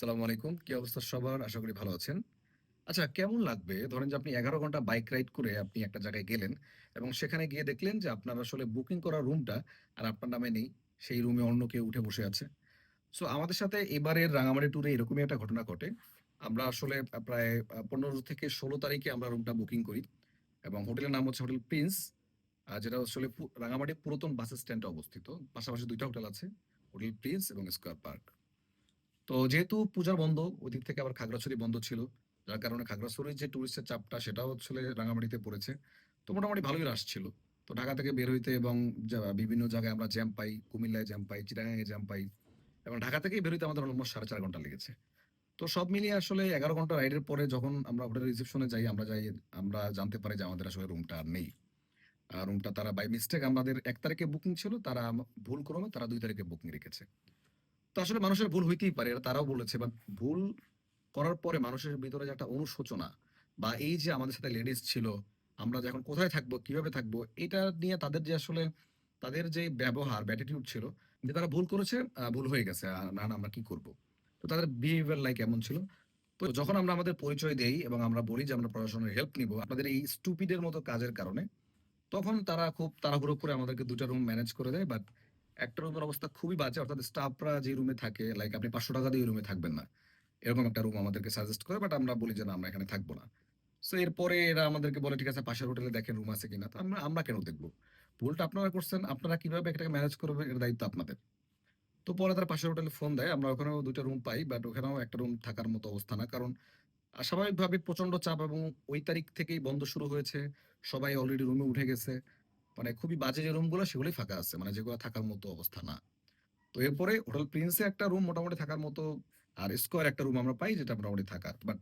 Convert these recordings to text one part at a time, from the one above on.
সালামু আলাইকুম। কি অবস্থা সবার? আশা করি ভালো আছেন। আচ্ছা কেমন লাগবে? ধরেন যে আপনি এগারো ঘণ্টা বাইক রাইড করে আপনি একটা জায়গায় গেলেন এবং সেখানে গিয়ে দেখলেন যে আপনার আসলে বুকিং করা রুমটা আর আপনার নামে নেই, সেই রুমে অন্য কেউ উঠে বসে আছে। সো, আমাদের সাথে এবারের রাঙামাটি ট্যুরে এরকমই একটা ঘটনা ঘটে। আমরা আসলে প্রায় পনেরো থেকে ষোলো তারিখে আমরা রুমটা বুকিং করি এবং হোটেলের নাম হচ্ছে হোটেল প্রিন্স যেটা আসলে রাঙামাটি পুরাতন বাস স্ট্যান্ডে অবস্থিত। পাশাপাশি দুইটা হোটেল আছে, হোটেল প্রিন্স এবং স্কোয়ার পার্ক। তো যেহেতু পূজার বন্ধ ওই দিক থেকে আবার খাগড়াছড়ি বন্ধ ছিল, যার কারণে খাগড়াছড়ির যে টুরিস্টের চাপটা সেটাও আসলে রাঙামাটিতে পড়েছে। তো মোটামুটি ভালোই রাশ ছিল। তো ঢাকা থেকে বের হইতে এবং বিভিন্ন জায়গায় আমরা জ্যাম পাই, কুমিল্লায় জ্যাম পাই, চিটাগাঙে জ্যাম পাই, এবং ঢাকা থেকেই বের হইতে আমাদের অলমোস্ট সাড়ে চার ঘণ্টা লেগেছে। তো সব মিলিয়ে আসলে এগারো ঘণ্টা রাইডের পরে যখন আমরা হোটেল রিসেপশনে যাই, আমরা যাই, আমরা জানতে পারি যে আমাদের আসলে রুমটা আর নেই। রুমটা তারা বাই মিস্টেক আমাদের এক তারিখে বুকিং ছিল, তারা ভুল ক্রমে তারা দুই তারিখে বুকিং রেখেছে। তো আসলে মানুষের ভুল হইতেই পারে তারাও বলেছে। বাট ভুল করার পরে মানুষের ভিতরে যে একটা অনুশোচনা বা এই যে আমাদের সাথে লেডিস ছিল, আমরা যে এখন কোথায় থাকব, কীভাবে থাকব, এটা নিয়ে তাদের যে আসলে তাদের যে ব্যবহার ব্যাটিটিউড ছিল, যে তারা ভুল করেছে ভুল হয়ে গেছে না না, আমরা কি করব? তো তাদের বিহেভিয়ার লাইক এমন ছিল? তো যখন আমরা আমাদের পরিচয় দেই এবং আমরা বলি যে আমরা প্রশাসনের হেল্প নিব, আপনাদের এই স্টুপিডের মতো কাজের কারণে, তখন তারা খুব তাড়াহুড়ো করে আমাদেরকে দুটো রুম ম্যানেজ করে দেয়। বাট একটা রুমের অবস্থা খুবই বাজে, অর্থাৎ স্টাফরা যে রুমে থাকে লাইক আপনি পাঁচশো টাকা দিয়ে রুমে থাকবেন না। এরকম একটা রুম আমাদেরকে সাজেস্ট করে বাট আমরা বলি যে না, আমরা এখানে থাকব না। সো এরপরে এরা আমাদেরকে বলে, ঠিক আছে, পাশের হোটেলে দেখেন রুম আছে কিনা। তো আমরা আমরা কেন দেখব? ভুলটা আপনারা করছেন, আপনারা কীভাবে এটাকে ম্যানেজ করবেন, এর দায়িত্ব আপনাদের। তো পরে তারা পাশের হোটেলে ফোন দেয়, আমরা ওখানেও দুটো রুম পাই বাট ওখানেও একটা রুম থাকার মতো অবস্থা না, কারণ স্বাভাবিকভাবে প্রচণ্ড চাপ এবং ওই তারিখ থেকেই বন্ধ শুরু হয়েছে, সবাই অলরেডি রুমে উঠে গেছে। মানে খুবই বাজে যে রুমগুলো সেগুলোই ফাঁকা আছে। মানে যেগুলো থাকার মতো অবস্থা না। তো এরপরে হোটেল প্রিন্সে একটা রুম মোটামুটি থাকার মতো আর স্কোয়ার একটা রুম আমরা পাই যেটা মোটামুটি থাকার। বাট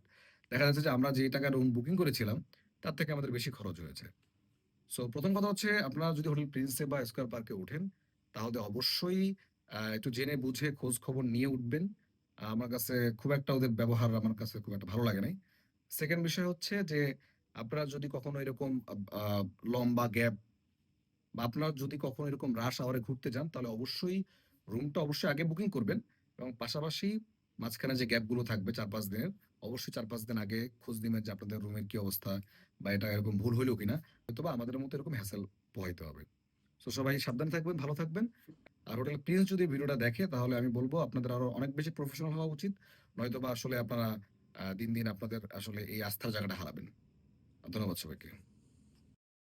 দেখা যাচ্ছে যে আমরা যে টাকা রুম বুকিং করেছিলাম, তার থেকে আমাদের বেশি খরচ হয়েছে। সো প্রথম কথা হচ্ছে, আপনারা যদি হোটেল প্রিন্সে বা স্কোয়ার পার্কে ওঠেন, তাহলে অবশ্যই একটু জেনে বুঝে খোঁজ খবর নিয়ে উঠবেন। আমার কাছে খুব একটা ওদের ব্যবহার আমার কাছে খুব একটা ভালো লাগে নাই। সেকেন্ড বিষয় হচ্ছে যে, আপনারা যদি কখনো এরকম লম্বা গ্যাপ বা আপনারা যদি কখনো এরকম রাশ আওয়ারে ঘুরতে যান, তাহলে অবশ্যই রুমটা অবশ্যই আগে বুকিং করবেন এবং পাশাপাশি মাঝখানে যে গ্যাপগুলো থাকবে চার পাঁচ দিনের, অবশ্যই চার পাঁচ দিন আগে খোঁজ নেবেন যে আপনাদের রুমের কি অবস্থা বা এটা এরকম ভুল হইল কিনা হয়তো বা আমাদের মতো এরকম হ্যাসেল পোহাইতে হবে। তো সবাই সাবধানে থাকবেন, ভালো থাকবেন। আর হোটেল প্রিন্স যদি ভিডিওটা দেখে, তাহলে আমি বলব আপনাদের আরও অনেক বেশি প্রফেশনাল হওয়া উচিত নয়তো বা আসলে আপনারা দিন দিন আপনাদের আসলে এই আস্থার জায়গাটা হারাবেন। ধন্যবাদ সবাইকে।